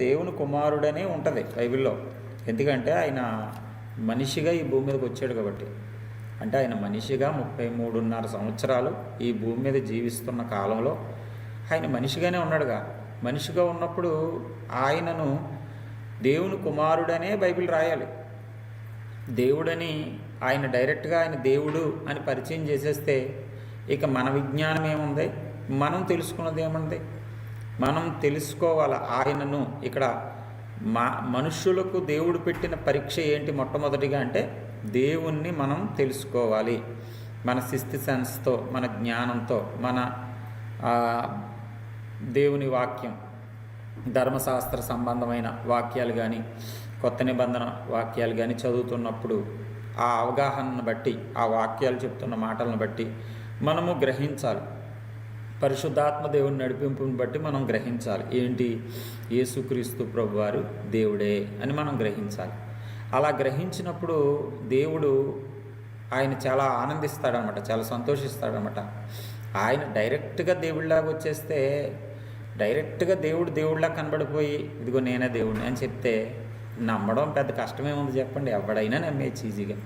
దేవుని కుమారుడనే ఉంటుంది బైబిల్లో. ఎందుకంటే ఆయన మనిషిగా ఈ భూమి మీదకి వచ్చాడు కాబట్టి. అంటే ఆయన మనిషిగా ముప్పై మూడున్నర సంవత్సరాలు ఈ భూమి మీద జీవిస్తున్న కాలంలో ఆయన మనిషిగానే ఉన్నాడుగా. మనిషిగా ఉన్నప్పుడు ఆయనను దేవుని కుమారుడనే బైబిల్ రాయాలి. దేవుడని ఆయన డైరెక్ట్గా ఆయన దేవుడు అని పరిచయం చేసేస్తే ఇక మన విజ్ఞానం ఏముంది మనం తెలుసుకున్నది ఏముంది మనం తెలుసుకోవాలి ఆయనను ఇక్కడ మా మనుష్యులకు దేవుడు పెట్టిన పరీక్ష ఏంటి మొట్టమొదటిగా అంటే దేవుణ్ణి మనం తెలుసుకోవాలి. మన శిస్తి సెన్స్తో మన జ్ఞానంతో మన దేవుని వాక్యం ధర్మశాస్త్ర సంబంధమైన వాక్యాలు కానీ కొత్త నిబంధన వాక్యాలు కానీ చదువుతున్నప్పుడు ఆ అవగాహనను బట్టి ఆ వాక్యాలు చెప్తున్న మాటలను బట్టి మనము గ్రహించాలి. పరిశుద్ధాత్మ దేవుని నడిపింపుని బట్టి మనం గ్రహించాలి. ఏంటి? యేసుక్రీస్తు ప్రభువారు దేవుడే అని మనం గ్రహించాలి. అలా గ్రహించినప్పుడు దేవుడు ఆయన చాలా ఆనందిస్తాడనమాట చాలా సంతోషిస్తాడనమాట. ఆయన డైరెక్ట్గా దేవుడిలాగా వచ్చేస్తే డైరెక్ట్గా దేవుడు దేవుడిలా కనబడిపోయి ఇదిగో నేనే దేవుడిని అని చెప్తే నమ్మడం పెద్ద కష్టమే ఉంది చెప్పండి? ఎవడైనా నమ్మేచ్చు ఈజీగా